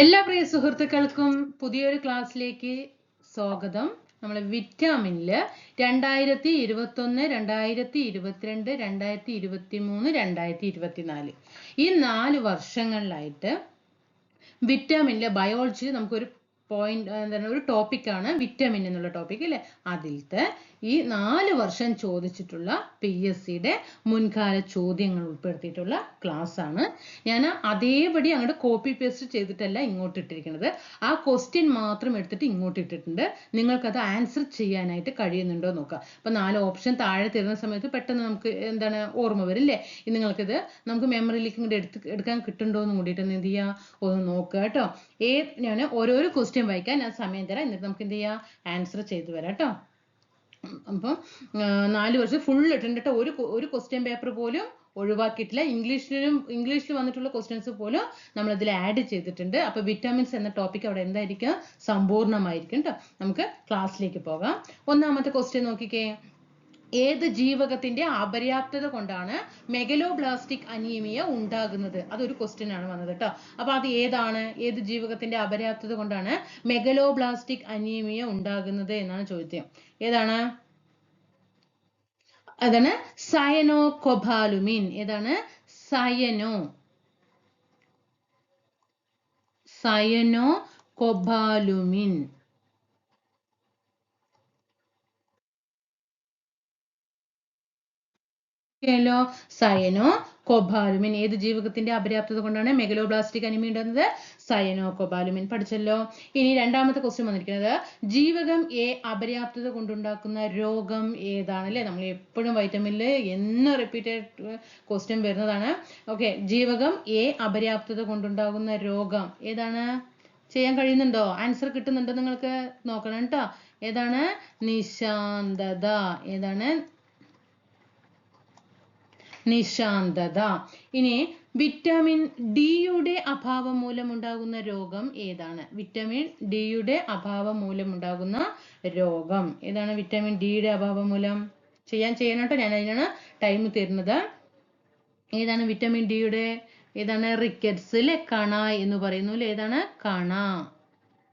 എല്ലാ പ്രിയ സുഹൃത്തുക്കൾക്കും പുതിയൊരു ക്ലാസ്സിലേക്ക് സ്വാഗതം. നമ്മൾ വിറ്റാമിനിൽ രണ്ടായിരത്തി ഇരുപത്തൊന്ന് രണ്ടായിരത്തി ഇരുപത്തിരണ്ട് രണ്ടായിരത്തി ഇരുപത്തി മൂന്ന് രണ്ടായിരത്തി ഇരുപത്തിനാല്. ഈ നാല് വർഷങ്ങളിലായിട്ട് വിറ്റാമിനിലെ ബയോളജി നമുക്കൊരു പോയിന്റ് എന്താണ് ഒരു ടോപ്പിക്കാണ് വിറ്റാമിൻ എന്നുള്ള ടോപ്പിക് അല്ലേ? അതിലത്തെ ഈ നാല് വർഷം ചോദിച്ചിട്ടുള്ള പി എസ് സിയുടെ മുൻകാല ചോദ്യങ്ങൾ ഉൾപ്പെടുത്തിയിട്ടുള്ള ക്ലാസ് ആണ്. ഞാൻ അതേപടി അങ്ങോട്ട് കോപ്പി പേസ്റ്റ് ചെയ്തിട്ടല്ല ഇങ്ങോട്ട് ഇട്ടിരിക്കുന്നത് ആ ക്വസ്റ്റ്യൻ മാത്രം എടുത്തിട്ട് ഇങ്ങോട്ട് ഇട്ടിട്ടുണ്ട്. നിങ്ങൾക്കത് ആൻസർ ചെയ്യാനായിട്ട് കഴിയുന്നുണ്ടോ നോക്കുക. അപ്പൊ നാല് ഓപ്ഷൻ താഴെ തരുന്ന സമയത്ത് പെട്ടെന്ന് നമുക്ക് എന്താണ് ഓർമ്മ വരില്ലേ? നിങ്ങൾക്കിത് നമുക്ക് മെമ്മറിയിലേക്ക് ഇങ്ങോട്ട് എടുത്ത് എടുക്കാൻ കിട്ടുന്നുണ്ടോ എന്ന് കൂടിയിട്ട് എന്ത് ചെയ്യുക ഒന്ന് നോക്കുക കേട്ടോ. ഏ ഞാൻ ഓരോരോ ക്വസ്റ്റ്യൻ വായിക്കാൻ ഞാൻ സമയം തരാം. എന്നിട്ട് നമുക്ക് എന്ത് ചെയ്യാം? ആൻസർ ചെയ്തു വരാം കേട്ടോ. അപ്പം നാല് വർഷം ഫുൾ ഇട്ടിട്ട് ഒരു ഒരു ക്വസ്റ്റ്യൻ പേപ്പർ പോലും ഒഴിവാക്കിയിട്ടില്ല. ഇംഗ്ലീഷിലും ഇംഗ്ലീഷിൽ വന്നിട്ടുള്ള ക്വസ്റ്റ്യൻസ് പോലും നമ്മൾ ഇതിൽ ആഡ് ചെയ്തിട്ടുണ്ട്. അപ്പൊ വിറ്റാമിൻസ് എന്ന ടോപ്പിക് അവിടെ എന്തായിരിക്കും? സമ്പൂർണമായിരിക്കും കേട്ടോ നമുക്ക് ക്ലാസ്സിലേക്ക് പോകാം. ഒന്നാമത്തെ ക്വസ്റ്റ്യൻ നോക്കിക്കേ. ഏത് ജീവകത്തിന്റെ അപര്യാപ്തത കൊണ്ടാണ് മെഗലോബ്ലാസ്റ്റിക് അനീമിയ ഉണ്ടാകുന്നത്? അതൊരു ക്വസ്റ്റ്യൻ ആണ് വന്നത് കേട്ടോ അപ്പൊ അത് ഏതാണ്? ഏത് ജീവകത്തിന്റെ അപര്യാപ്തത കൊണ്ടാണ് മെഗലോബ്ലാസ്റ്റിക് അനീമിയ ഉണ്ടാകുന്നത് എന്നാണ് ചോദ്യം. ഏതാണ്? അതാണ് സയനോ കൊബാലുമിൻ ഏതാണ്? സയനോ സയനോ കൊബാലുമിൻ ല്ലോ സയനോ കൊബാലുമിൻ ഏത് ജീവകത്തിന്റെ അപര്യാപ്തത കൊണ്ടാണ് മെഗലോബ്ലാസ്റ്റിക് അനിമി ഉണ്ടാകുന്നത്? സയനോ കൊബാലുമിൻ പഠിച്ചല്ലോ. ഇനി രണ്ടാമത്തെ ക്വസ്റ്റ്യൻ വന്നിരിക്കുന്നത്. ജീവകം എ അപര്യാപ്തത കൊണ്ടുണ്ടാക്കുന്ന രോഗം ഏതാണ്? അല്ലെ? നമ്മൾ എപ്പോഴും വൈറ്റമിനിൽ എന്ന് റിപ്പീറ്റഡ് ക്വസ്റ്റ്യൻ വരുന്നതാണ്. ഓക്കെ ജീവകം എ അപര്യാപ്തത കൊണ്ടുണ്ടാകുന്ന രോഗം ഏതാണ്? ചെയ്യാൻ കഴിയുന്നുണ്ടോ? ആൻസർ കിട്ടുന്നുണ്ടോ നിങ്ങൾക്ക്? നോക്കണം കേട്ടോ. ഏതാണ്? നിശാന്തത. ഏതാണ്? നിശാന്തത. ഇനി വിറ്റാമിൻ ഡിയുടെ അഭാവം മൂലമുണ്ടാകുന്ന രോഗം ഏതാണ്? വിറ്റാമിൻ ഡിയുടെ അഭാവം മൂലമുണ്ടാകുന്ന രോഗം ഏതാണ് വിറ്റാമിൻ ഡിയുടെ അഭാവം മൂലം ചെയ്യാൻ ചെയ്യണം കേട്ടോ. ഞാൻ അതിനാണ് ടൈം തരുന്നത്. ഏതാണ് വിറ്റാമിൻ ഡിയുടെ ഏതാണ് റിക്കറ്റ്സ് അല്ലെ കണ എന്ന് പറയുന്നു ഏതാണ് കണ.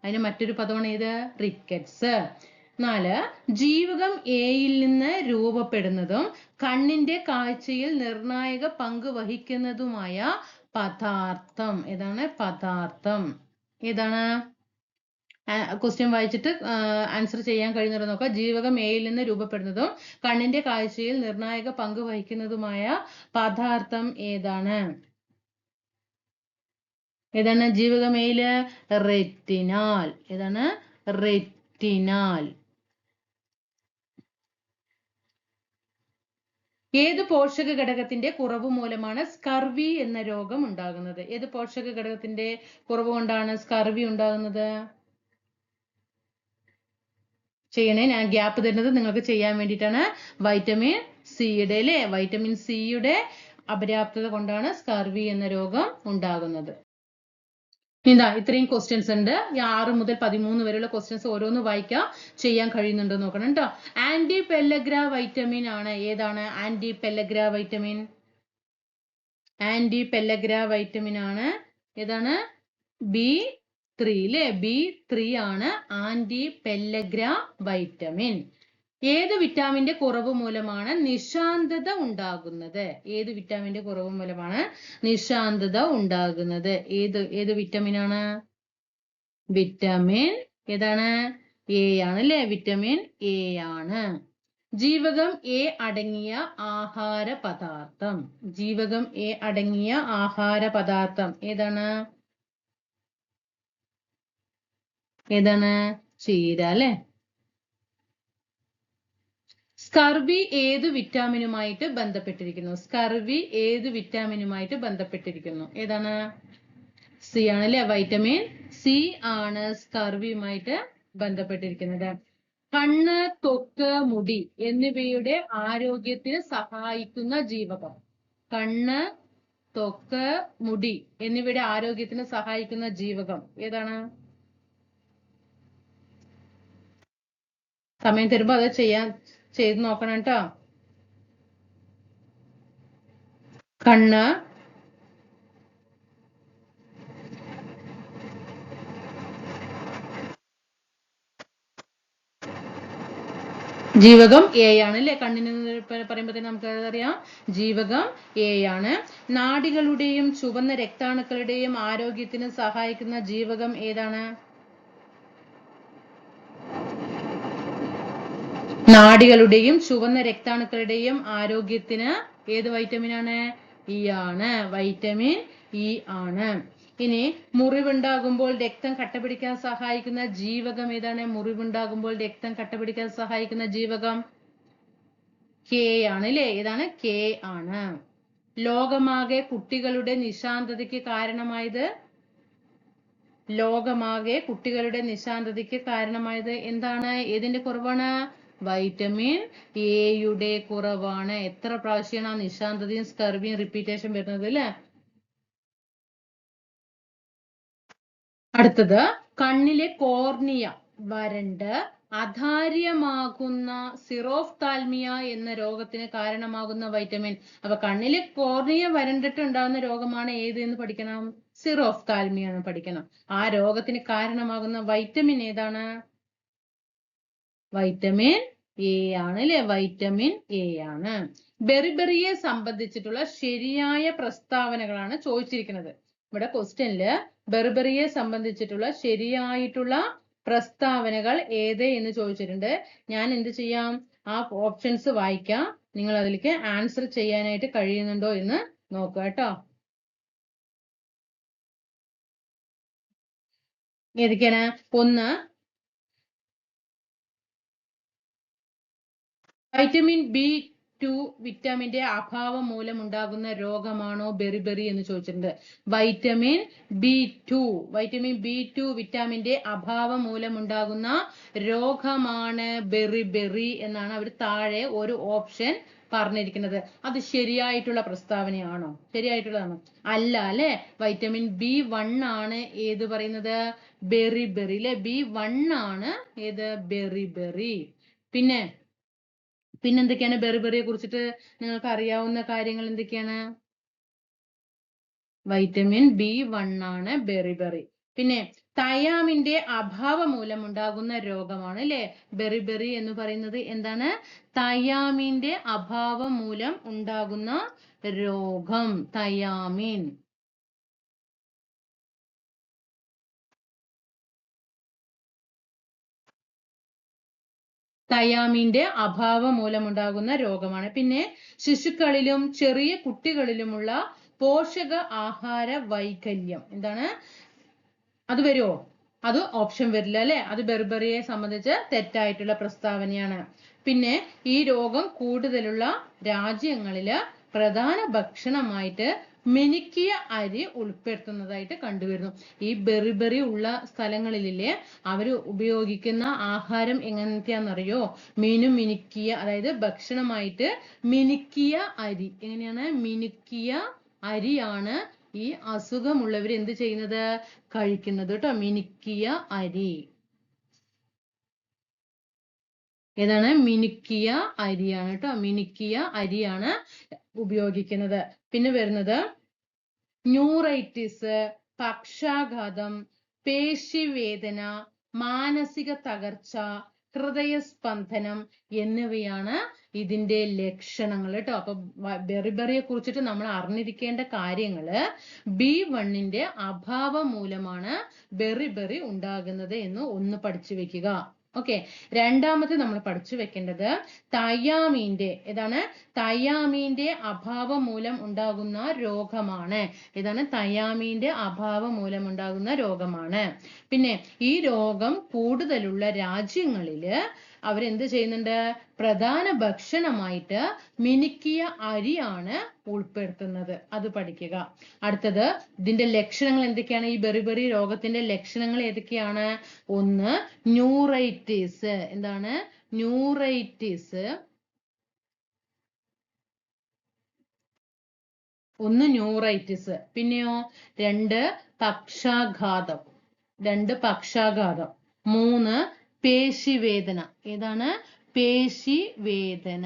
അതിന് മറ്റൊരു പദമാണ് ഏത്? റിക്കറ്റ്സ് നാല് ജീവകം എയിൽ നിന്ന് രൂപപ്പെടുന്നതും കണ്ണിന്റെ കാഴ്ചയിൽ നിർണായക പങ്ക് വഹിക്കുന്നതുമായ പദാർത്ഥം. ഏതാണ്? പദാർത്ഥം. ഏതാണ്? ക്വസ്റ്റ്യൻ വായിച്ചിട്ട് ആൻസർ ചെയ്യാൻ കഴിയുന്നുണ്ടോ നോക്കാം. ജീവകം എയിൽ നിന്ന് രൂപപ്പെടുന്നതും കണ്ണിന്റെ കാഴ്ചയിൽ നിർണായക പങ്ക് വഹിക്കുന്നതുമായ പദാർത്ഥം ഏതാണ്? ഏതാണ്? ജീവകം എയിൽ റെറ്റിനാൽ ഏതാണ്? റെറ്റിനാൽ ഏത് പോഷക ഘടകത്തിന്റെ കുറവ് മൂലമാണ് സ്കർവി എന്ന രോഗം ഉണ്ടാകുന്നത്? ഏത് പോഷക ഘടകത്തിന്റെ കുറവ് കൊണ്ടാണ് സ്കർവി ഉണ്ടാകുന്നത്? ചെയ്യണേ ഞാൻ ഗ്യാപ്പ് തരുന്നത് നിങ്ങൾക്ക് ചെയ്യാൻ വേണ്ടിയിട്ടാണ്. വൈറ്റമിൻ സിയുടെ അല്ലെ? വൈറ്റമിൻ സിയുടെ അപര്യാപ്തത കൊണ്ടാണ് സ്കർവി എന്ന രോഗം ഉണ്ടാകുന്നത്. ഇതാ ഇത്രയും ക്വസ്റ്റ്യൻസ് ഉണ്ട്. ഈ ആറ് മുതൽ പതിമൂന്ന് വരെയുള്ള ക്വസ്റ്റ്യൻസ് ഓരോന്ന് വായിക്കാം. ചെയ്യാൻ കഴിയുന്നുണ്ടോ നോക്കണം കേട്ടോ ആന്റി പെല്ലഗ്ര വൈറ്റമിൻ ആണ്. ഏതാണ് anti pellagra vitamin anti pellagra vitamin ആണ്. ഏതാണ്? ബി ത്രീ അല്ലേ ബി ത്രീ ആണ് ആന്റി പെല്ലഗ്ര വൈറ്റമിൻ ഏത് വിറ്റാമിന്റെ കുറവ് മൂലമാണ് നിശാന്തത ഉണ്ടാകുന്നത്? ഏത് വിറ്റാമിന്റെ കുറവ് മൂലമാണ് നിശാന്തത ഉണ്ടാകുന്നത്? ഏത് ഏത് വിറ്റാമിൻ ആണ്? വിറ്റാമിൻ ഏതാണ്? എ ആണ് അല്ലെ വിറ്റാമിൻ എ ആണ്. ജീവകം എ അടങ്ങിയ ആഹാര പദാർത്ഥം. ജീവകം എ അടങ്ങിയ ആഹാര പദാർത്ഥം ഏതാണ്? ഏതാണ്? ചീര അല്ലെ സ്കർവി ഏത് വിറ്റാമിനുമായിട്ട് ബന്ധപ്പെട്ടിരിക്കുന്നു? സ്കർവി ഏത് വിറ്റാമിനുമായിട്ട് ബന്ധപ്പെട്ടിരിക്കുന്നു? ഏതാണ്? സി ആണ് അല്ലെ വൈറ്റമിൻ സി ആണ് സ്കർവിയുമായിട്ട് ബന്ധപ്പെട്ടിരിക്കുന്നത്. കണ്ണ് തൊക്ക് മുടി എന്നിവയുടെ ആരോഗ്യത്തിന് സഹായിക്കുന്ന ജീവകം. കണ്ണ് തൊക്ക് മുടി എന്നിവയുടെ ആരോഗ്യത്തിന് സഹായിക്കുന്ന ജീവകം ഏതാണ്? സമയം തരുമ്പോ അത് ചെയ്യാൻ ചെയ്ത് നോക്കണം കേട്ടോ. കണ്ണ്. ജീവകം എ ആണ് അല്ലെ? കണ്ണിന് പറയുമ്പോഴത്തേന് നമുക്ക് അറിയാം ജീവകം എ ആണ്. നാടികളുടെയും ചുവന്ന രക്താണുക്കളുടെയും ആരോഗ്യത്തിന് സഹായിക്കുന്ന ജീവകം ഏതാണ്? നാഡികളുടെയും ചുവന്ന രക്താണുക്കളുടെയും ആരോഗ്യത്തിന് ഏത് വൈറ്റമിൻ ആണ്? ഇ ആണ്. വൈറ്റമിൻ ഇ ആണ്. ഇനി മുറിവുണ്ടാകുമ്പോൾ രക്തം കട്ടപിടിക്കാൻ സഹായിക്കുന്ന ജീവകം ഏതാണ്? മുറിവുണ്ടാകുമ്പോൾ രക്തം കട്ടപിടിക്കാൻ സഹായിക്കുന്ന ജീവകം കെ ആണ് അല്ലേ ഏതാണ്? കെ ആണ്. ലോകമാകെ കുട്ടികളുടെ നിശാന്തതയ്ക്ക് കാരണമായത്? ലോകമാകെ കുട്ടികളുടെ നിശാന്തതയ്ക്ക് കാരണമായത് എന്താണ്? ഏതിന്റെ കുറവാണ്? വൈറ്റമിൻ എയുടെ കുറവാണ്. എത്ര പ്രാവശ്യമാണ് ആ നിശാന്തതയും സ്കർവിയും റിപ്പീറ്റേഷൻ വരുന്നത് അല്ലേ? അടുത്തത് കണ്ണിലെ കോർണിയ വരണ്ട് അധാര്യമാകുന്ന സിറോഫ്താൽമിയ എന്ന രോഗത്തിന് കാരണമാകുന്ന വൈറ്റമിൻ അപ്പൊ കണ്ണിലെ കോർണിയ വരണ്ടിട്ട് ഉണ്ടാകുന്ന രോഗമാണ് ഏത് എന്ന് പഠിക്കണം? സിറോഫ്താൽമിയ എന്ന് പഠിക്കണം. ആ രോഗത്തിന് കാരണമാകുന്ന വൈറ്റമിൻ ഏതാണ്? വൈറ്റമിൻ എ ആണ് അല്ലെ വൈറ്റമിൻ എ ആണ് ബെറിബെറിയെ സംബന്ധിച്ചിട്ടുള്ള ശരിയായ പ്രസ്താവനകളാണ് ചോദിച്ചിരിക്കുന്നത്. ഇവിടെ ക്വസ്റ്റ്യനിൽ ബെറിബെറിയെ സംബന്ധിച്ചിട്ടുള്ള ശരിയായിട്ടുള്ള പ്രസ്താവനകൾ ഏത് എന്ന് ചോദിച്ചിട്ടുണ്ട്. ഞാൻ എന്ത് ചെയ്യാം? ആ ഓപ്ഷൻസ് വായിക്കാം. നിങ്ങൾ അതിലേക്ക് ആൻസർ ചെയ്യാനായിട്ട് കഴിയുന്നുണ്ടോ എന്ന് നോക്കുക കേട്ടോ. ഏതൊക്കെയാണ്? ഒന്ന് വൈറ്റമിൻ ബി ടു വിറ്റാമിന്റെ അഭാവം മൂലം ഉണ്ടാകുന്ന രോഗമാണോ ബെറിബെറി എന്ന് ചോദിച്ചിട്ടുണ്ട്. Vitamin B two vitamin B two വിറ്റാമിന്റെ അഭാവം മൂലം ഉണ്ടാകുന്ന രോഗമാണ് ബെറിബെറി എന്നാണ് അവർ താഴെ ഒരു ഓപ്ഷൻ പറഞ്ഞിരിക്കുന്നത്. അത് ശരിയായിട്ടുള്ള പ്രസ്താവനയാണോ? ശരിയായിട്ടുള്ളതാണോ? അല്ല അല്ലെ? വൈറ്റമിൻ ബി വൺ ആണ് ഏത് പറയുന്നത്? ബെറിബെറി അല്ലെ? ബി വൺ ആണ് ഏത്? ബെറിബെറി പിന്നെ പിന്നെന്തൊക്കെയാണ് ബെറിബെറിയെ കുറിച്ചിട്ട് നിങ്ങൾക്ക് അറിയാവുന്ന കാര്യങ്ങൾ എന്തൊക്കെയാണ്? വൈറ്റമിൻ ബി വൺ ആണ് ബെറിബെറി പിന്നെ തയാമിന്റെ അഭാവം മൂലം ഉണ്ടാകുന്ന രോഗമാണ് അല്ലെ ബെറിബെറി എന്ന് പറയുന്നത് എന്താണ്? തയാമിന്റെ അഭാവം മൂലം ഉണ്ടാകുന്ന രോഗം തയാമിൻ തയാമിന്റെ അഭാവം മൂലമുണ്ടാകുന്ന രോഗമാണ്. പിന്നെ ശിശുക്കളിലും ചെറിയ കുട്ടികളിലുമുള്ള പോഷക ആഹാര വൈകല്യം. എന്താണ്? അത് വരുമോ അത് ഓപ്ഷൻ വരില്ല അല്ലെ? അത് ബെർബറിയെ സംബന്ധിച്ച് തെറ്റായിട്ടുള്ള പ്രസ്താവനയാണ്. പിന്നെ ഈ രോഗം കൂടുതലുള്ള രാജ്യങ്ങളിൽ പ്രധാന ഭക്ഷണമായിട്ട് മിനുക്കിയ അരി ഉൾപ്പെടുത്തുന്നതായിട്ട് കണ്ടുവരുന്നു. ഈ ബെറിബെറി ഉള്ള സ്ഥലങ്ങളിലെ അവർ ഉപയോഗിക്കുന്ന ആഹാരം എങ്ങനത്തെയാണെന്നറിയോ? മീനും മിനുക്കിയ അതായത് ഭക്ഷണമായിട്ട് മിനുക്കിയ അരി. എങ്ങനെയാണ്? മിനുക്കിയ അരിയാണ് ഈ അസുഖമുള്ളവർ എന്ത് ചെയ്യുന്നത്? കഴിക്കുന്നത് കേട്ടോ മിനുക്കിയ അരി. ഏതാണ്? മിനുക്കിയ അരിയാണ് കേട്ടോ മിനുക്കിയ അരിയാണ് ഉപയോഗിക്കുന്നത്. പിന്നെ വരുന്നത് ന്യൂറൈറ്റിസ് പക്ഷാഘാതം പേശിവേദന മാനസിക തകർച്ച ഹൃദയസ്പന്ദനം എന്നിവയാണ് ഇതിന്റെ ലക്ഷണങ്ങൾ കേട്ടോ. അപ്പൊ ബെറിബെറിയെ കുറിച്ചിട്ട് നമ്മൾ അറിഞ്ഞിരിക്കേണ്ട കാര്യങ്ങൾ ബി വണ്ണിന്റെ അഭാവം മൂലമാണ് ബെറിബെറി ഉണ്ടാകുന്നത് എന്ന് ഒന്ന് പഠിച്ചു വെക്കുക. ഓക്കെ രണ്ടാമത് നമ്മൾ പഠിച്ചു വെക്കേണ്ടത് തയ്യാമീന്റെ ഏതാണ്? തയ്യാമീന്റെ അഭാവം മൂലം ഉണ്ടാകുന്ന രോഗമാണ്. ഏതാണ്? തയ്യാമീന്റെ അഭാവം മൂലം ഉണ്ടാകുന്ന രോഗമാണ്. പിന്നെ ഈ രോഗം കൂടുതലുള്ള രാജ്യങ്ങളിൽ അവരെന്ത് ചെയ്യുന്നുണ്ട്? പ്രധാന ഭക്ഷണമായിട്ട് മിനുക്കിയ അരിയാണ് ഉൾപ്പെടുത്തുന്നത്. അത് പഠിക്കുക. അടുത്തത് ഇതിന്റെ ലക്ഷണങ്ങൾ എന്തൊക്കെയാണ്? ഈ ബെറിബെറി രോഗത്തിന്റെ ലക്ഷണങ്ങൾ ഏതൊക്കെയാണ്? ഒന്ന് ന്യൂറൈറ്റിസ്. എന്താണ്? ന്യൂറൈറ്റിസ്. ഒന്ന് ന്യൂറൈറ്റിസ്. പിന്നെയോ? രണ്ട് പക്ഷാഘാതം. രണ്ട് പക്ഷാഘാതം. മൂന്ന് പേശിവേദന. ഏതാണ്? പേശിവേദന.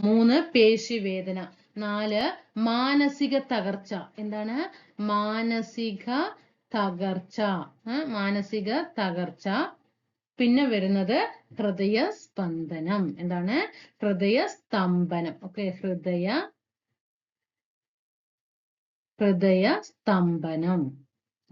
മൂന്ന് പേശിവേദന. നാല് മാനസിക തകർച്ച. എന്താണ്? മാനസിക തകർച്ച. മാനസിക തകർച്ച. പിന്നെ വരുന്നത് ഹൃദയ സ്പന്ദനം എന്താണ്? ഹൃദയ സ്തംഭനം ഓക്കെ ഹൃദയ ഹൃദയ സ്തംഭനം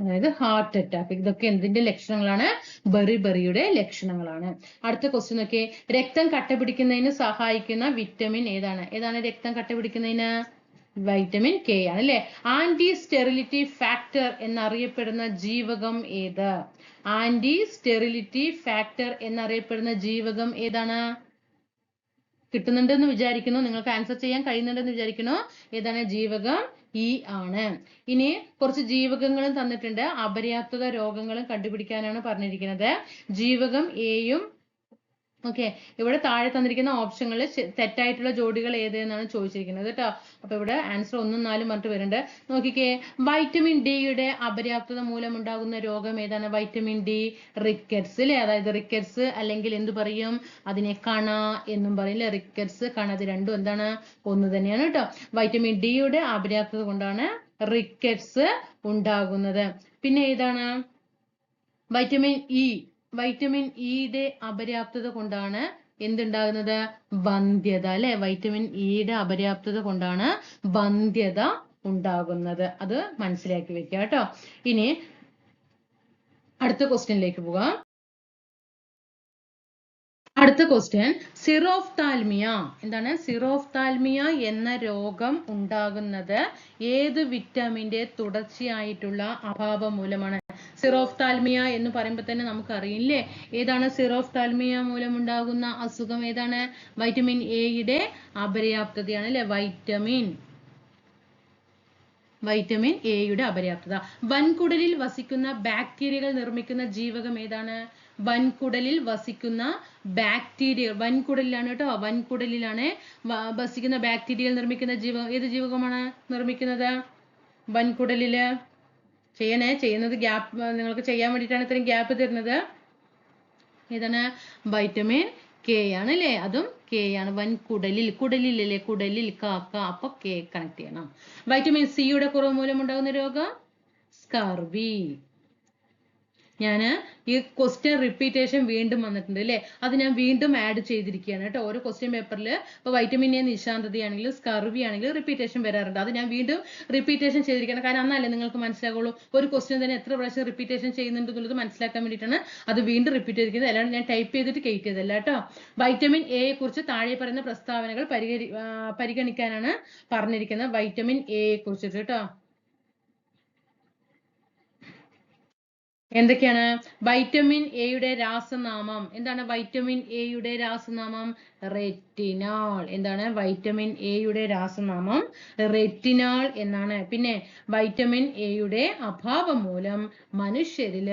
അതായത് ഹാർട്ട് അറ്റാക്ക് ഇതൊക്കെ എന്തിന്റെ ലക്ഷണങ്ങളാണ്? ബെറിബെറിയുടെ ലക്ഷണങ്ങളാണ്. അടുത്ത ക്വസ്റ്റ്യൻ നോക്കിയേ. രക്തം കട്ട പിടിക്കുന്നതിന് സഹായിക്കുന്ന വിറ്റമിൻ ഏതാണ്? ഏതാണ് രക്തം കട്ട പിടിക്കുന്നതിന് വൈറ്റമിൻ കെ ആണ് അല്ലെ? ആന്റി സ്റ്റെറിലിറ്റി ഫാക്ടർ എന്നറിയപ്പെടുന്ന ജീവകം ഏത്? ആന്റി സ്റ്റെറിലിറ്റി ഫാക്ടർ എന്നറിയപ്പെടുന്ന ജീവകം ഏതാണ്? കിട്ടുന്നുണ്ടെന്ന് വിചാരിക്കുന്നു. നിങ്ങൾക്ക് ആൻസർ ചെയ്യാൻ കഴിയുന്നുണ്ടെന്ന് വിചാരിക്കുന്നു. ഏതാണ് ജീവകം? ഇ ആണ്. ഇനി കുറച്ച് ജീവകങ്ങളും തന്നിട്ടുണ്ട്. അപര്യാപ്തത രോഗങ്ങളും കണ്ടുപിടിക്കാനാണ് പറഞ്ഞിരിക്കുന്നത്. ജീവകം എയും ഓക്കെ ഇവിടെ താഴെ തന്നിരിക്കുന്ന ഓപ്ഷനുകളിൽ തെറ്റായിട്ടുള്ള ജോഡികൾ ഏതെന്നാണ് ചോദിച്ചിരിക്കുന്നത് കേട്ടോ. അപ്പൊ ഇവിടെ ആൻസർ ഒന്നും നാലും പറഞ്ഞിട്ട് വരുന്നുണ്ട്. നോക്കിക്കേ. വൈറ്റമിൻ ഡിയുടെ അപര്യാപ്തത മൂലം ഉണ്ടാകുന്ന രോഗം ഏതാണ്? വൈറ്റമിൻ ഡി റിക്കറ്റ്സ് അല്ലെ അതായത് റിക്കറ്റ്സ് അല്ലെങ്കിൽ എന്ത് പറയും? അതിനെ കണ എന്നും പറയില്ല റിക്കറ്റ്സ് കണ ഇത് രണ്ടും എന്താണ്? ഒന്ന് തന്നെയാണ് കേട്ടോ. വൈറ്റമിൻ ഡിയുടെ അപര്യാപ്തത കൊണ്ടാണ് റിക്കറ്റ്സ് ഉണ്ടാകുന്നത്. പിന്നെ ഏതാണ്? വൈറ്റമിൻ ഇ വൈറ്റമിൻ ഇയുടെ അപര്യാപ്തത കൊണ്ടാണ് എന്തുണ്ടാകുന്നത്? വന്ധ്യത അല്ലെ? വൈറ്റമിൻ ഇയുടെ അപര്യാപ്തത കൊണ്ടാണ് വന്ധ്യത ഉണ്ടാകുന്നത്. അത് മനസ്സിലാക്കി വെക്കുക കേട്ടോ. ഇനി അടുത്ത ക്വസ്റ്റ്യനിലേക്ക് പോകാം. അടുത്ത ക്വസ്റ്റ്യൻ സിറോഫ്താൽമിയ എന്താണ്? സിറോഫ്താൽമിയ എന്ന രോഗം ഉണ്ടാകുന്നത് ഏത് വിറ്റാമിന്റെ തുടർച്ചയായിട്ടുള്ള അഭാവം മൂലമാണ്? സിറോഫ്താൽമിയ എന്ന് പറയുമ്പോൾ തന്നെ നമുക്ക് അറിയില്ലേ ഏതാണ് സിറോഫ്താൽമിയ മൂലം ഉണ്ടാകുന്ന അസുഖം? ഏതാണ്? വൈറ്റമിൻ എയുടെ അപര്യാപ്തതയാണ് അല്ലെ? വൈറ്റമിൻ വൈറ്റമിൻ എയുടെ അപര്യാപ്തത. വൻകുടലിൽ വസിക്കുന്ന ബാക്ടീരിയകൾ നിർമ്മിക്കുന്ന ജീവകം ഏതാണ്? വൻകുടലിൽ വസിക്കുന്ന ബാക്ടീരിയ വൻകുടലിലാണ് കേട്ടോ. വൻകുടലിലാണ് വസിക്കുന്ന ബാക്ടീരിയകൾ നിർമ്മിക്കുന്ന ജീവകം. ഏത് ജീവകമാണ് നിർമ്മിക്കുന്നത്? വൻകുടലിൽ. ചെയ്യണേ ചെയ്യുന്നത് ഗ്യാപ്പ് നിങ്ങൾക്ക് ചെയ്യാൻ വേണ്ടിയിട്ടാണ് ഇത്രയും ഗ്യാപ്പ് തരുന്നത്. ഏതാണ് വൈറ്റമിൻ കെ ആണ് അല്ലേ? അതും കെ ആണ്. വൻ കുടലിൽ കുടലിലല്ലേ? കുടലിൽ കാക്ക അപ്പൊ കെ കണക്ട് ചെയ്യണം. വൈറ്റമിൻ സിയുടെ കുറവ് മൂലം ഉണ്ടാകുന്ന രോഗം? സ്കർവി ഞാൻ ഈ ക്വസ്റ്റ്യൻ റിപ്പീറ്റേഷൻ വീണ്ടും വന്നിട്ടുണ്ട് അല്ലേ അത് ഞാൻ വീണ്ടും ആഡ് ചെയ്തിരിക്കുകയാണ് കേട്ടോ. ഓരോ ക്വസ്റ്റ്യൻ പേപ്പറിൽ ഇപ്പോൾ വൈറ്റമിൻ എ നിശാന്തതയാണെങ്കിലും സ്കർവി ആണെങ്കിലും റിപ്പീറ്റേഷൻ വരാറുണ്ട്. അത് ഞാൻ വീണ്ടും റിപ്പീറ്റേഷൻ ചെയ്തിരിക്കുകയാണ്. കാരണം അന്നല്ലേ നിങ്ങൾക്ക് മനസ്സിലാകുള്ളൂ ഒരു ക്വസ്റ്റ്യൻ തന്നെ എത്ര പ്രാവശ്യം റിപ്പീറ്റേഷൻ ചെയ്യുന്നുണ്ട് എന്നുള്ളത് മനസ്സിലാക്കാൻ വേണ്ടിയിട്ടാണ് അത് വീണ്ടും റിപ്പീറ്റ് ചെയ്തിരിക്കുന്നത്. അല്ലാണ്ട് ഞാൻ ടൈപ്പ് ചെയ്തിട്ട് കയറ്റിയതല്ല കേട്ടോ. വൈറ്റമിൻ എയെ കുറിച്ച് താഴെ പറയുന്ന പ്രസ്താവനകൾ പരിഗണി പരിഗണിക്കാനാണ് പറഞ്ഞിരിക്കുന്നത്. വൈറ്റമിൻ എയെ കുറിച്ചിട്ട് കേട്ടോ. എന്തൊക്കെയാണ്? വൈറ്റമിൻ എയുടെ രാസനാമം. എന്താണ് വൈറ്റമിൻ എയുടെ രാസനാമം? റെറ്റിനോൾ എന്താണ് വൈറ്റമിൻ എയുടെ രാസനാമം? റെറ്റിനോൾ എന്നാണ്. പിന്നെ വൈറ്റമിൻ എയുടെ അഭാവം മൂലം മനുഷ്യരിൽ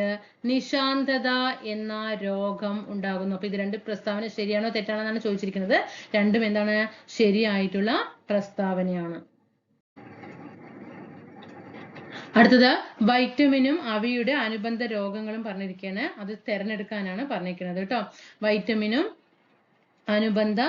നിശാന്തത എന്ന രോഗം ഉണ്ടാകുന്നു. അപ്പൊ ഇത് രണ്ട് പ്രസ്താവന ശരിയാണോ തെറ്റാണോ എന്നാണ് ചോദിച്ചിരിക്കുന്നത്. രണ്ടും എന്താണ് ശരിയായിട്ടുള്ള പ്രസ്താവനയാണ്. അടുത്തത് വൈറ്റമിനും അവയുടെ അനുബന്ധ രോഗങ്ങളും പറഞ്ഞിരിക്കുകയാണ് അത് തിരഞ്ഞെടുക്കാനാണ് പറഞ്ഞിരിക്കുന്നത് കേട്ടോ. വൈറ്റമിനും അനുബന്ധ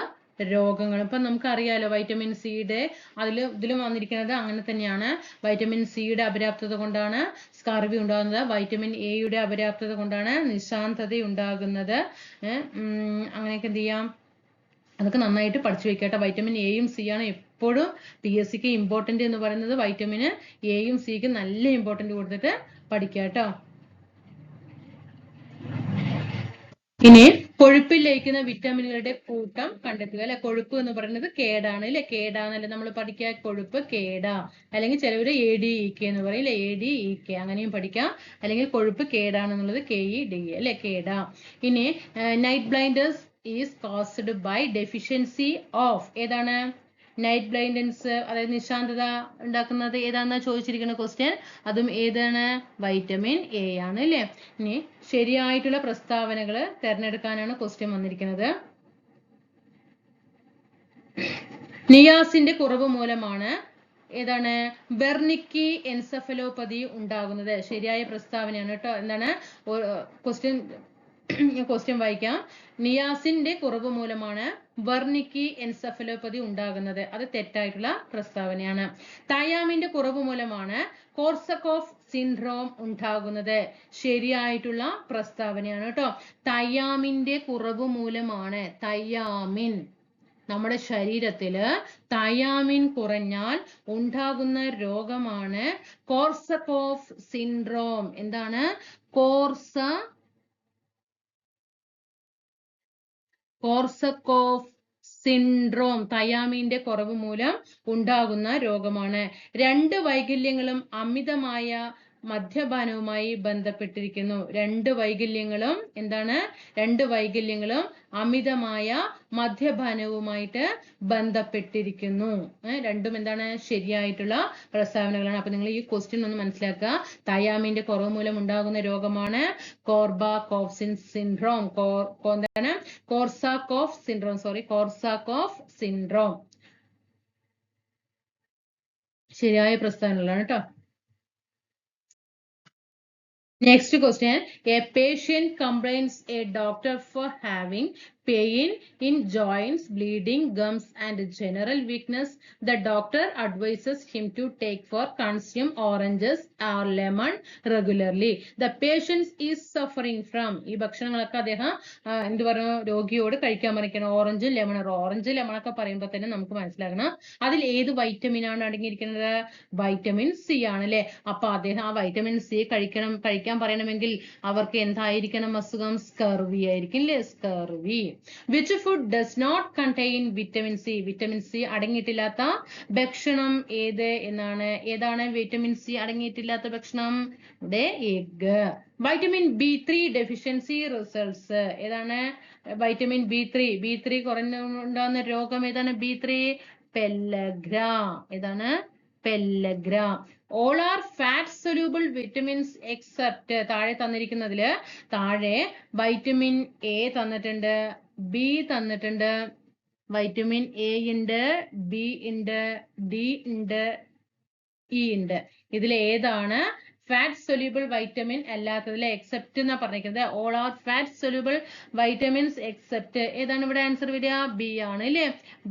രോഗങ്ങൾ ഇപ്പൊ നമുക്കറിയാലോ വൈറ്റമിൻ സിയുടെ അതിൽ ഇതിലും വന്നിരിക്കുന്നത് അങ്ങനെ തന്നെയാണ്. വൈറ്റമിൻ സിയുടെ അപര്യാപ്തത കൊണ്ടാണ് സ്കർവി ഉണ്ടാകുന്നത്. വൈറ്റമിൻ എയുടെ അപര്യാപ്തത കൊണ്ടാണ് നിശാന്തത ഉണ്ടാകുന്നത്. അങ്ങനെയൊക്കെ എന്ത് ചെയ്യാം? അതൊക്കെ നന്നായിട്ട് പഠിച്ചു വെക്കട്ടെ വൈറ്റമിൻ എയും സി ആണ് എപ്പോഴും പി എസ് സിക്ക് ഇമ്പോർട്ടന്റ് എന്ന് പറയുന്നത് വൈറ്റമിന് എയും സിക്ക് നല്ല ഇമ്പോർട്ടന്റ് കൊടുത്തിട്ട് പഠിക്കുക കേട്ടോ ഇനി കൊഴുപ്പിൽ ലയിക്കുന്ന വിറ്റാമിനുകളുടെ കൂട്ടം കണ്ടെത്തുക അല്ലെ? കൊഴുപ്പ് എന്ന് പറയുന്നത് കേടാണ് അല്ലെ? കേടാന്നല്ലേ നമ്മൾ പഠിക്കുക? കൊഴുപ്പ് കേടാ. അല്ലെങ്കിൽ ചിലവര് എ ഡി ഇ കെ എന്ന് പറയും എ ഡി ഇ കെ അങ്ങനെയും പഠിക്കാം. അല്ലെങ്കിൽ കൊഴുപ്പ് കേടാണെന്നുള്ളത് കെ ഇ ഡി അല്ലെ? കേടാ. ഇനി night blindness is caused by deficiency of ഏതാണ്? നൈറ്റ് ബ്ലൈൻഡൻസ് അതായത് നിശാന്തത ഉണ്ടാക്കുന്നത് ഏതാണെന്നാണ് ചോദിച്ചിരിക്കുന്ന ക്വസ്റ്റ്യൻ അതും ഏതാണ്? വൈറ്റമിൻ എ ആണ് അല്ലേ ഇനി ശരിയായിട്ടുള്ള പ്രസ്താവനകൾ തിരഞ്ഞെടുക്കാനാണ് ക്വസ്റ്റ്യൻ വന്നിരിക്കുന്നത്. നിയാസിന്റെ കുറവ് മൂലമാണ് ഏതാണ്? ബെർണിക്കി എൻസഫലോപ്പതി ഉണ്ടാകുന്നത്. ശരിയായ പ്രസ്താവനയാണ് കേട്ടോ. എന്താണ്? ക്വസ്റ്റ്യൻ ക്വസ്റ്റ്യൻ വായിക്കാം. നിയാസിന്റെ കുറവ് മൂലമാണ് വർണിക്കി എൻസഫലോപ്പതി ഉണ്ടാകുന്നത്. അത് തെറ്റായിട്ടുള്ള പ്രസ്താവനയാണ്. തയാമിന്റെ കുറവ് മൂലമാണ് കോർസക്കോഫ് സിൻഡ്രോം ഉണ്ടാകുന്നത്. ശരിയായിട്ടുള്ള പ്രസ്താവനയാണ് കേട്ടോ. തയാമിന്റെ കുറവ് മൂലമാണ് തയാമിൻ. നമ്മുടെ ശരീരത്തിൽ തയാമിൻ കുറഞ്ഞാൽ ഉണ്ടാകുന്ന രോഗമാണ് കോർസക്കോഫ് സിൻഡ്രോം. എന്താണ്? കോർസ കോർസക്കോഫ് സിൻഡ്രോം തയാമീന്റെ കുറവ് മൂലം ഉണ്ടാകുന്ന രോഗമാണ്. രണ്ട് വൈകല്യങ്ങളും അമിതമായ മദ്യപാനവുമായി ബന്ധപ്പെട്ടിരിക്കുന്നു. രണ്ട് വൈകല്യങ്ങളും എന്താണ്? രണ്ട് വൈകല്യങ്ങളും അമിതമായ മദ്യപാനവുമായിട്ട് ബന്ധപ്പെട്ടിരിക്കുന്നു. രണ്ടും എന്താണ്? ശരിയായിട്ടുള്ള പ്രസ്താവനകളാണ്. അപ്പൊ നിങ്ങൾ ഈ ക്വസ്റ്റ്യൻ ഒന്ന് മനസ്സിലാക്കുക. തയാമിന്റെ കുറവ് മൂലം ഉണ്ടാകുന്ന രോഗമാണ് കോർബ കോഫ്സിൻ സിൻഡ്രോം എന്താണ്? Korsakoff syndrome. Sorry Korsakoff syndrome. ശരിയായ പ്രസ്താവനകളാണ് കേട്ടോ. Next question. A patient complains a doctor for having pain in joints bleeding, gums and general weakness. The doctor advises him to take for consume oranges or lemon regularly the patients is suffering from ഈ ഭക്ഷണങ്ങളൊക്കെ അദ്ദേഹം എന്ത് പറഞ്ഞു രോഗിയോട് കഴിക്കാൻ പറയണം orange lemon orange lemon ഒക്കെ പറയുമ്പോൾ തന്നെ നമുക്ക് മനസ്സിലാകണം അതിൽ ഏത് വൈറ്റമിൻ ആണ് അടങ്ങിയിരിക്കുന്നത്? വൈറ്റമിൻ സി ആണ് അല്ലെ? അപ്പൊ അദ്ദേഹം ആ വൈറ്റമിൻ സി കഴിക്കണം കഴിക്കാൻ പറയണമെങ്കിൽ അവർക്ക് എന്തായിരിക്കണം? അസുഖം? സ്കർവി ആയിരിക്കും അല്ലേ? Scurvy which food does not contain vitamin C vitamin C അടങ്ങിയിട്ടില്ലാത്ത ഭക്ഷണം ഏത് എന്നാണ്? ഏതാണ് വിറ്റമിൻ സി അടങ്ങിയിട്ടില്ലാത്ത ഭക്ഷണം? ഇവിടെ egg vitamin B three deficiency results ഏതാണ്? Vitamin B three B three കുറഞ്ഞുണ്ടാകുന്ന രോഗം ഏതാണ്? B three pellagra. ഏതാണ്? Pellagra. All are fat soluble vitamins except താഴെ തന്നിരിക്കുന്നതിൽ താഴെ വൈറ്റമിൻ എ തന്നിട്ടുണ്ട്. ബി തന്നിട്ടുണ്ട്. വൈറ്റമിൻ എ ഉണ്ട് ബി ഉണ്ട് ഡി ഉണ്ട് ഇ ഉണ്ട്. ഇതിൽ ഏതാണ്? ഫാറ്റ് സൊല്യൂബിൾ വൈറ്റമിൻ അല്ലാത്തതിൽ എക്സെപ്റ്റ് എന്നാ പറഞ്ഞിരിക്കുന്നത്. All are fat soluble vitamins except ഏതാണ് ഇവിടെ ആൻസർ വരിക? ബി ആണ് അല്ലേ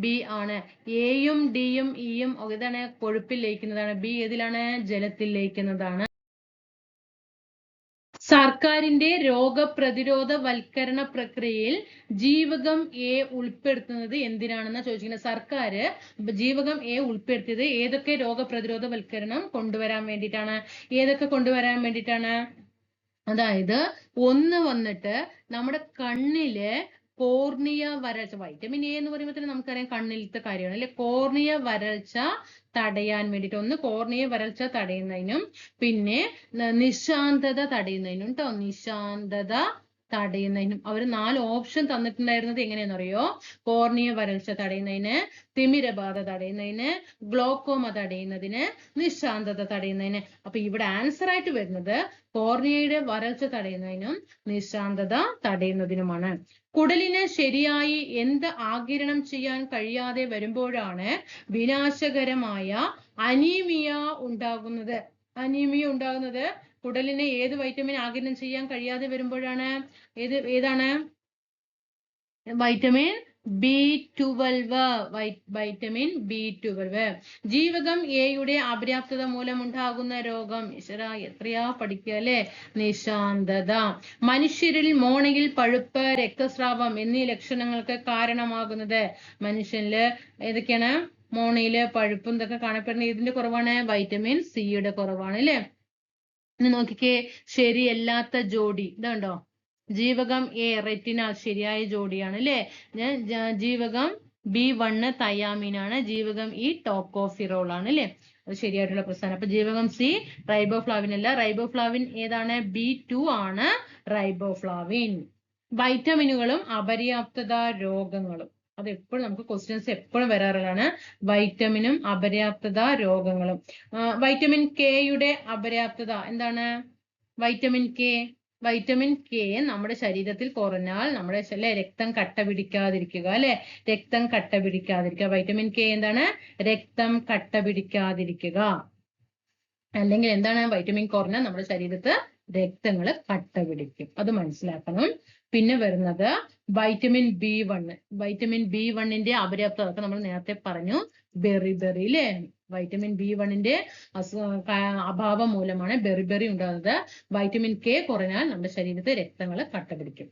ബി ആണ്. എയും ഡിയും ഇയും ഇതാണ് കൊഴുപ്പിൽ ലയിക്കുന്നതാണ്. ബി ഏതിലാണ്? ജലത്തിൽ ലയിക്കുന്നതാണ്. സർക്കാരിന്റെ രോഗപ്രതിരോധ വൽക്കരണ പ്രക്രിയയിൽ ജീവകം എ ഉൾപ്പെടുത്തുന്നത് എന്തിനാണെന്ന് ചോദിക്കുന്നത് സർക്കാർ ജീവകം എ ഉൾപ്പെടുത്തിയത് ഏതൊക്കെ രോഗപ്രതിരോധ വൽക്കരണം കൊണ്ടുവരാൻ വേണ്ടിയിട്ടാണ്? ഏതൊക്കെ കൊണ്ടുവരാൻ വേണ്ടിയിട്ടാണ്? അതായത് ഒന്ന് വന്നിട്ട് നമ്മുടെ കണ്ണിൽ കോർണിയ വരൾച്ച വൈറ്റമിൻ എ എന്ന് പറയുമ്പോൾ നമുക്കറിയാം കണ്ണിലത്തെ കാര്യമാണ് അല്ലെ? കോർണിയ വരൾച്ച തടയാൻ വേണ്ടിട്ട് ഒന്ന് കോർണിയ വരൾച്ച തടയുന്നതിനും പിന്നെ നിശാന്തത തടയുന്നതിനും കേട്ടോ നിശാന്തത തടയുന്നതിനും അവർ നാല് ഓപ്ഷൻ തന്നിട്ടുണ്ടായിരുന്നത് എങ്ങനെയാണെന്നറിയോ? കോർണിയ വരൾച്ച തടയുന്നതിന് തിമിരബാധ തടയുന്നതിന് ഗ്ലോക്കോമ തടയുന്നതിന് നിശാന്തത തടയുന്നതിന്. അപ്പൊ ഇവിടെ ആൻസർ ആയിട്ട് വരുന്നത് കോർണിയയുടെ വരൾച്ച തടയുന്നതിനും നിശാന്തത തടയുന്നതിനുമാണ്. കുടലിന് ശരിയായി എന്ത് ആഗിരണം ചെയ്യാൻ കഴിയാതെ വരുമ്പോഴാണ് വിനാശകരമായ അനീമിയ ഉണ്ടാകുന്നത്. അനീമിയ ഉണ്ടാകുന്നത് കുടലിന് ഏത് വൈറ്റമിൻ ആഗിരണം ചെയ്യാൻ കഴിയാതെ വരുമ്പോഴാണ് ഏത് ഏതാണ്? Vitamin B twelve vitamin B twelve ജീവകം എയുടെ അപര്യാപ്തത മൂലമുണ്ടാകുന്ന രോഗം. ഈശ്വര എത്രയാ പഠിക്കുക അല്ലെ? നിശാന്തത. മനുഷ്യരിൽ മോണയിൽ പഴുപ്പ് രക്തസ്രാവം എന്നീ ലക്ഷണങ്ങൾക്ക് കാരണമാകുന്നത്. മനുഷ്യനിൽ ഏതൊക്കെയാണ്? മോണയിൽ പഴുപ്പും ഇതൊക്കെ കാണപ്പെടുന്നത്. ഇതിന്റെ കുറവാണ്. വൈറ്റമിൻ സിയുടെ കുറവാണ് അല്ലെ? നോക്കിക്കേ. ശരിയല്ലാത്ത ജോഡി. ഇതുണ്ടോ? ജീവകം എ റെറ്റിന ശരിയായ ജോഡിയാണ് അല്ലേ ജീവകം ബി വണ്ണ് തയാമീനാണ് ജീവകം ഇ ടോക്കോഫിറോൾ ആണ് അല്ലേ അത് ശരിയായിട്ടുള്ള പ്രസ്ഥാനം അപ്പൊ ജീവകം സി റൈബോഫ്ലാവിൻ അല്ല. റൈബോഫ്ലാവിൻ ഏതാണ്? ബി ടു ആണ് റൈബോഫ്ലാവിൻ വൈറ്റമിനുകളും അപര്യാപ്തത രോഗങ്ങളും. അത് എപ്പോഴും നമുക്ക് ക്വസ്റ്റ്യൻസ് എപ്പോഴും വരാറുള്ളതാണ്. വൈറ്റമിനും അപര്യാപ്തത രോഗങ്ങളും. വൈറ്റമിൻ കെയുടെ അപര്യാപ്തത എന്താണ്? വൈറ്റമിൻ കെ വൈറ്റമിൻ കെ നമ്മുടെ ശരീരത്തിൽ കുറഞ്ഞാൽ നമ്മുടെ അല്ലെ രക്തം കട്ട പിടിക്കാതിരിക്കുക അല്ലെ? രക്തം കട്ട പിടിക്കാതിരിക്കുക വൈറ്റമിൻ കെ എന്താണ്? രക്തം കട്ട പിടിക്കാതിരിക്കുക അല്ലെങ്കിൽ എന്താണ്? വൈറ്റമിൻ കുറഞ്ഞാൽ നമ്മുടെ ശരീരത്ത് രക്തങ്ങൾ കട്ട പിടിക്കും അത് മനസ്സിലാക്കണം. പിന്നെ വരുന്നത് vitamin B one vitamin B വണ്ണിന്റെ അപര്യാപ്തത അതൊക്കെ നമ്മൾ നേരത്തെ പറഞ്ഞു. ബെറി ബെറി അല്ലേ വൈറ്റമിൻ ബി വണ്ണിന്റെ അഭാവം മൂലമാണ് ബെറി ബെറി ഉണ്ടാകുന്നത്. വൈറ്റമിൻ കെ കുറഞ്ഞാൽ നമ്മുടെ ശരീരത്തെ രക്തങ്ങൾ കട്ട പിടിക്കും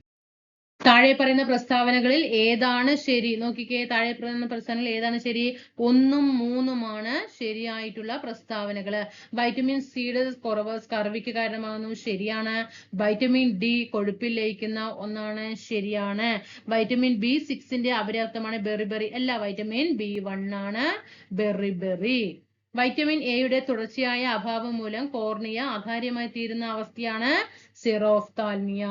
താഴെ പറയുന്ന പ്രസ്താവനകളിൽ ഏതാണ് ശരി? നോക്കിക്കേ താഴെ പറയുന്ന പ്രസ്താവനകളിൽ ഏതാണ് ശരി? ഒന്നും മൂന്നുമാണ് ശരിയായിട്ടുള്ള പ്രസ്താവനകൾ വൈറ്റമിൻ സിയുടെ കുറവ് സ്കർവിക്ക് കാരണമാകുന്നു. ശരിയാണ്. വൈറ്റമിൻ ഡി കൊഴുപ്പിൽ ലയിക്കുന്ന ഒന്നാണ് ശരിയാണ്. വൈറ്റമിൻ ബി സിക്സിന്റെ അപര്യാപ്തമാണ്. ബെറിബെറി അല്ല വൈറ്റമിൻ ബി വൺ ആണ്. ബെറിബെറി വൈറ്റമിൻ എയുടെ തുടർച്ചയായ അഭാവം മൂലം കോർണിയ അകാര്യമായി തീരുന്ന അവസ്ഥയാണ് xerophthalmia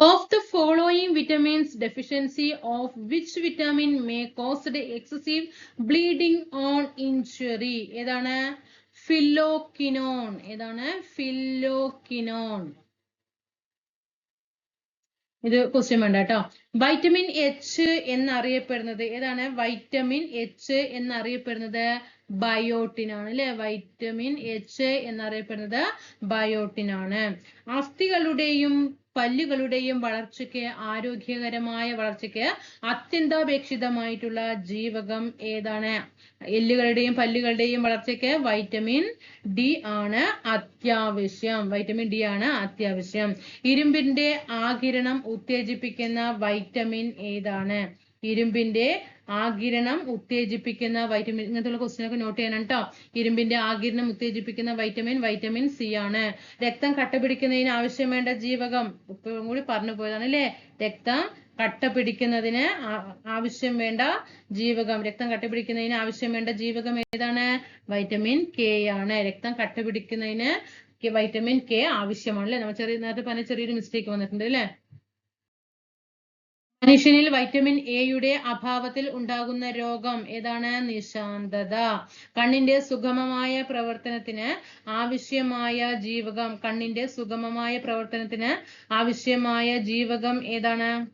Of the following vitamins, deficiency of which vitamin may the excessive bleeding on injury? ഏതാണ്? ഫില്ലോക്കിനോൺ ഏതാണ്? ഫില്ലോക്കിനോൺ ഇത് ക്വസ്റ്റ്യൻ വേണ്ട കേട്ടോ. വൈറ്റമിൻ എച്ച് എന്നറിയപ്പെടുന്നത് ഏതാണ്? വൈറ്റമിൻ എച്ച് എന്നറിയപ്പെടുന്നത് ബയോട്ടിൻ ആണ് അല്ലെ? വൈറ്റമിൻ എച്ച് എന്നറിയപ്പെടുന്നത് ബയോട്ടിൻ ആണ്. അസ്ഥികളുടെയും പല്ലുകളുടെയും വളർച്ചയ്ക്ക് ആരോഗ്യകരമായ വളർച്ചയ്ക്ക് അത്യന്താപേക്ഷിതമായിട്ടുള്ള ജീവകം ഏതാണ്? എല്ലുകളുടെയും പല്ലുകളുടെയും വളർച്ചയ്ക്ക് വൈറ്റമിൻ ഡി ആണ് അത്യാവശ്യം. വൈറ്റമിൻ ഡി ആണ് അത്യാവശ്യം. ഇരുമ്പിന്റെ ആകിരണം ഉത്തേജിപ്പിക്കുന്ന വൈറ്റമിൻ ഏതാണ്? ഇരുമ്പിന്റെ ആകിരണം ഉത്തേജിപ്പിക്കുന്ന വൈറ്റമിൻ ഇങ്ങനത്തെയുള്ള ക്വസ്റ്റ്യൻ ഒക്കെ നോട്ട് ചെയ്യണം കേട്ടോ ഇരുമ്പിന്റെ ആകിരണം ഉത്തേജിപ്പിക്കുന്ന വൈറ്റമിൻ വൈറ്റമിൻ സി ആണ്. രക്തം കട്ട പിടിക്കുന്നതിന് ആവശ്യം വേണ്ട ജീവകം. ഇപ്പോഴും കൂടി പറഞ്ഞു പോയതാണ് അല്ലേ? രക്തം കട്ട പിടിക്കുന്നതിന് ആവശ്യം വേണ്ട ജീവകം. രക്തം കട്ട പിടിക്കുന്നതിന് ആവശ്യം വേണ്ട ജീവകം ഏതാണ്? വൈറ്റമിൻ കെ ആണ്. രക്തം കട്ട പിടിക്കുന്നതിന് വൈറ്റമിൻ കെ ആവശ്യമാണ് അല്ലെ? നമ്മൾ ചെറിയ നേരത്തെ പറഞ്ഞ ചെറിയൊരു മിസ്റ്റേക്ക് വന്നിട്ടുണ്ട് അല്ലേ? മനുഷ്യനിൽ വൈറ്റമിൻ എയുടെ അഭാവത്തിൽ ഉണ്ടാകുന്ന രോഗം ഏതാണ്? നിശാന്തത. കണ്ണിന്റെ സുഗമമായ പ്രവർത്തനത്തിന് ആവശ്യമായ ജീവകം. കണ്ണിന്റെ സുഗമമായ പ്രവർത്തനത്തിന് ആവശ്യമായ ജീവകം ഏതാണ്?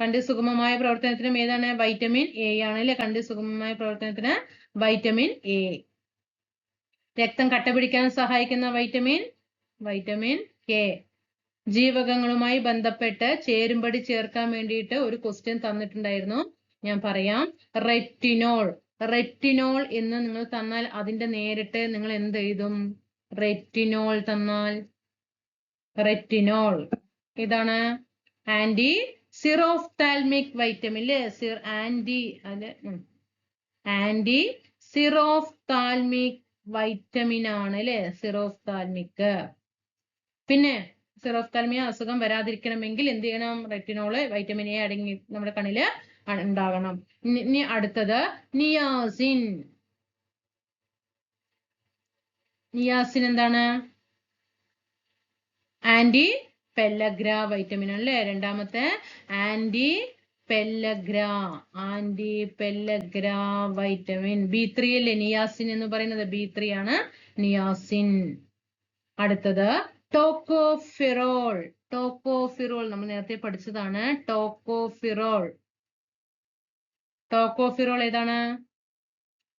കണ്ട് സുഗമമായ പ്രവർത്തനത്തിനും ഏതാണ്? വൈറ്റമിൻ എ ആണ് അല്ലെ? കണ്ട് സുഗമമായ പ്രവർത്തനത്തിന് വൈറ്റമിൻ എ. രക്തം കട്ടപിടിക്കാൻ സഹായിക്കുന്ന വൈറ്റമിൻ? Vitamin K. ജീവകങ്ങളുമായി ബന്ധപ്പെട്ട് ചേരുംപടി ചേർക്കാൻ വേണ്ടിയിട്ട് ഒരു ക്വസ്റ്റ്യൻ തന്നിട്ടുണ്ടായിരുന്നു. ഞാൻ പറയാം. റെറ്റിനോൾ റെറ്റിനോൾ എന്ന് നിങ്ങൾ തന്നാൽ അതിന്റെ നേരിട്ട് നിങ്ങൾ എന്ത് എഴുതും? റെറ്റിനോൾ തന്നാൽ റെറ്റിനോൾ ഇതാണ് ആന്റി സിറോഫ്താൽമിക് വൈറ്റമിൻ അല്ലേ സിർ ആന്റി അല്ലെ ആന്റി സിറോഫ്താൽമിക് വൈറ്റമിൻ ആണ് അല്ലെ സിറോഫ്താൽമിക് പിന്നെ സിറോഫ്താൽമിയ അസുഖം വരാതിരിക്കണമെങ്കിൽ എന്ത് ചെയ്യണം? റെറ്റിനോൾ വൈറ്റമിൻ എ അടങ്ങി നമ്മുടെ കണ്ണിൽ ഉണ്ടാകണം ഇനി അടുത്തത് നിയാസിൻ നിയാസിൻ എന്താണ്? ആന്റി പെല്ലഗ്ര വൈറ്റമിൻ അല്ലേ? രണ്ടാമത്തെ anti pellagra anti pellagra vitamin B three അല്ലേ നിയാസിൻ എന്ന് പറയുന്നത്? ബി ത്രീ ആണ് നിയാസിൻ അടുത്തത് ടോക്കോഫിറോൾ ടോക്കോഫിറോൾ നമ്മൾ നേരത്തെ പഠിച്ചതാണ്. ടോക്കോഫിറോൾ ടോക്കോഫിറോൾ ഏതാണ്?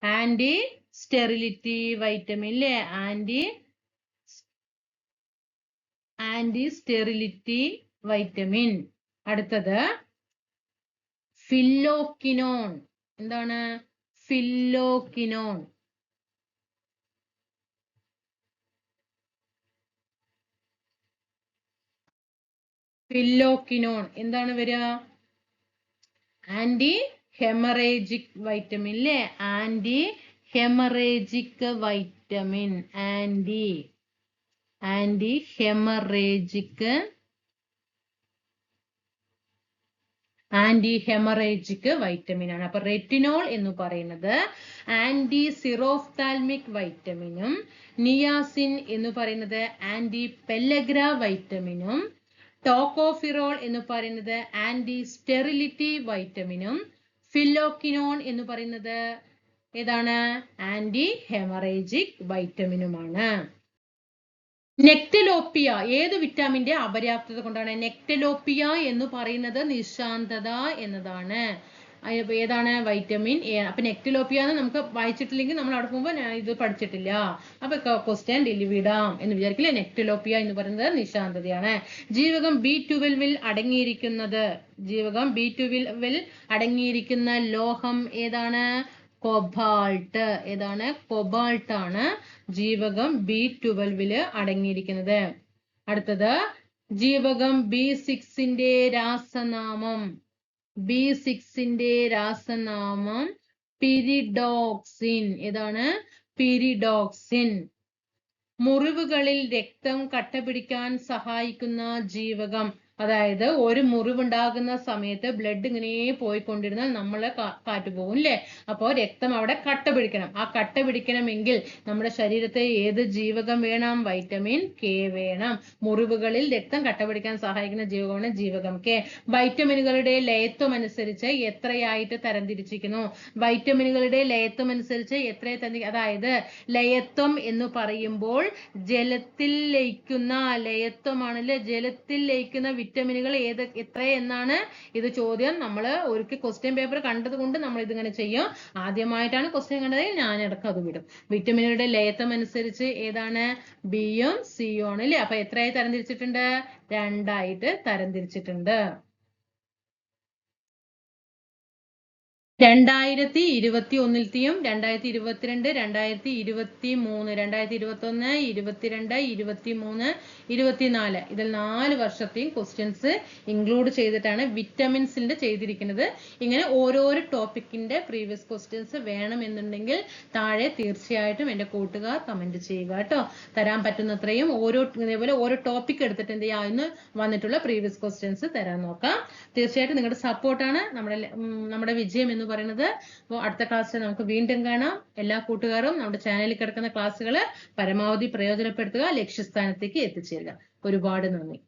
ആന്റി സ്റ്റെറിലിറ്റി വൈറ്റമിൻ അല്ലേ ആന്റി ആന്റി സ്റ്റെറിലിറ്റി വൈറ്റമിൻ അടുത്തത് ഫില്ലോക്കിനോൺ എന്താണ്? ഫില്ലോക്കിനോൺ ഫില്ലോക്കിനോൺ എന്താണ് വരിക? ആന്റി ഹെമറേജിക് വൈറ്റമിൻ അല്ലേ anti haemorrhagic vitamin anti anti haemorrhagic anti haemorrhagic vitamin ആണ്. അപ്പൊ റെറ്റിനോൾ എന്ന് പറയുന്നത് ആന്റി സിറോഫ്താൽമിക് വൈറ്റമിനും നിയാസിൻ എന്ന് പറയുന്നത് ആന്റി പെല്ലഗ്ര വൈറ്റമിനും ടോക്കോഫിറോൾ എന്ന് പറയുന്നത് ആന്റി സ്റ്റെറിലിറ്റി വൈറ്റമിനും ഫില്ലോക്കിനോൺ എന്ന് പറയുന്നത് ഏതാണ്? Anti haemorrhagic വൈറ്റമിനുമാണ്. നെക്റ്റലോപ്പിയ ഏത് വിറ്റാമിന്റെ അപര്യാപ്തത കൊണ്ടാണ്? നെക്റ്റലോപ്പിയ എന്ന് പറയുന്നത് നിശാന്തത എന്നതാണ്. അയ്യ- ഏതാണ് വൈറ്റമിൻ എ അപ്പൊ നെക്ടിലോപ്പിയ എന്ന് നമുക്ക് വായിച്ചിട്ടില്ലെങ്കിൽ നമ്മൾ അവിടെ പോകുമ്പോൾ ഇത് പഠിച്ചിട്ടില്ല. അപ്പൊ ക്വസ്റ്റ്യൻ വിടാം എന്ന് വിചാരിക്കില്ലേ? നെക്ടിലോപ്പിയ എന്ന് പറയുന്നത് നിശാന്തതയാണ്. ജീവകം ബി ട്വൽവിൽ അടങ്ങിയിരിക്കുന്നത് ജീവകം ബി ട്വൽവിൽ അടങ്ങിയിരിക്കുന്ന ലോഹം ഏതാണ്? കൊബാൾട്ട് ഏതാണ്? കൊബാൾട്ട് ആണ് ജീവകം ബി ട്വൽവിൽ അടങ്ങിയിരിക്കുന്നത്. അടുത്തത് ജീവകം ബി സിക്സിന്റെ രാസനാമം. ബി സിക്സിന്റെ രാസനാമം പിരിഡോക്സിൻ. ഏതാണ്? പിരിഡോക്സിൻ. മുറിവുകളിൽ രക്തം കട്ടപിടിക്കാൻ സഹായിക്കുന്ന ജീവകം. അതായത് ഒരു മുറിവുണ്ടാകുന്ന സമയത്ത് ബ്ലഡ് ഇങ്ങനെ പോയിക്കൊണ്ടിരുന്നാൽ നമ്മളെ കാറ്റ് പോകും അല്ലേ അപ്പോൾ രക്തം അവിടെ കട്ട പിടിക്കണം. ആ കട്ട പിടിക്കണമെങ്കിൽ നമ്മുടെ ശരീരത്തെ ഏത് ജീവകം വേണം? വൈറ്റമിൻ കെ വേണം. മുറിവുകളിൽ രക്തം കട്ട പിടിക്കാൻ സഹായിക്കുന്ന ജീവകമാണ് ജീവകം കെ വൈറ്റമിനുകളുടെ ലയത്വം അനുസരിച്ച് എത്രയായിട്ട് തരംതിരിച്ചിരിക്കുന്നു വൈറ്റമിനുകളുടെ ലയത്വം അനുസരിച്ച് എത്രയെ തന്നെ അതായത് ലയത്വം എന്ന് പറയുമ്പോൾ ജലത്തിൽ ലയിക്കുന്ന ലയത്വമാണല്ലേ ജലത്തിൽ ലയിക്കുന്ന വിറ്റമിനുകൾ ഏത് എത്ര എന്നാണ് ഇത് ചോദ്യം. നമ്മൾ ഒരു ക്വസ്റ്റ്യൻ പേപ്പർ കണ്ടത് കൊണ്ട് നമ്മൾ ഇതിങ്ങനെ ചെയ്യും. ആദ്യമായിട്ടാണ് ക്വസ്റ്റ്യൻ കണ്ടത് ഞാൻ ഇടയ്ക്ക് അത് വിടും. വിറ്റമിനുകളുടെ ലയത്വം അനുസരിച്ച് ഏതാണ്? ബിയും സിയും ആണ് അല്ലേ? അപ്പൊ എത്രയായി തരംതിരിച്ചിട്ടുണ്ട്? രണ്ടായിട്ട് തരംതിരിച്ചിട്ടുണ്ട്. രണ്ടായിരത്തി ഇരുപത്തി ഒന്നിലത്തെയും രണ്ടായിരത്തി ഇരുപത്തിരണ്ട് രണ്ടായിരത്തി ഇരുപത്തി മൂന്ന് രണ്ടായിരത്തി ഇരുപത്തി ഒന്ന് ഇരുപത്തിരണ്ട് ഇരുപത്തി മൂന്ന് ഇരുപത്തിനാല്. ഇതിൽ നാല് വർഷത്തെയും ക്വസ്റ്റ്യൻസ് ഇൻക്ലൂഡ് ചെയ്തിട്ടാണ് വിറ്റമിൻസിന്റെ ചെയ്തിരിക്കുന്നത്. ഇങ്ങനെ ഓരോരോ ടോപ്പിക്കിന്റെ പ്രീവിയസ് ക്വസ്റ്റ്യൻസ് വേണമെന്നുണ്ടെങ്കിൽ താഴെ തീർച്ചയായിട്ടും എന്റെ കൂട്ടുകാർ കമന്റ് ചെയ്യുക കേട്ടോ. തരാൻ പറ്റുന്നത്രയും ഓരോ ഇതേപോലെ ഓരോ ടോപ്പിക് എടുത്തിട്ട് എന്ത് ചെയ്യാം ഇന്ന് വന്നിട്ടുള്ള പ്രീവിയസ് ക്വസ്റ്റ്യൻസ് തരാൻ നോക്കാം. തീർച്ചയായിട്ടും നിങ്ങളുടെ സപ്പോർട്ടാണ് നമ്മുടെ നമ്മുടെ വിജയം എന്ന് പറയുന്നത്. അപ്പോൾ അടുത്ത ക്ലാസ്സിൽ നമുക്ക് വീണ്ടും കാണാം. എല്ലാ കൂട്ടുകാരും നമ്മുടെ ചാനലിൽ കിടക്കുന്ന ക്ലാസ്സുകൾ പരമാവധി പ്രയോജനപ്പെടുത്തുക ലക്ഷ്യസ്ഥാനത്തേക്ക് എത്തിച്ചേരുക. ഒരുപാട് നന്ദി.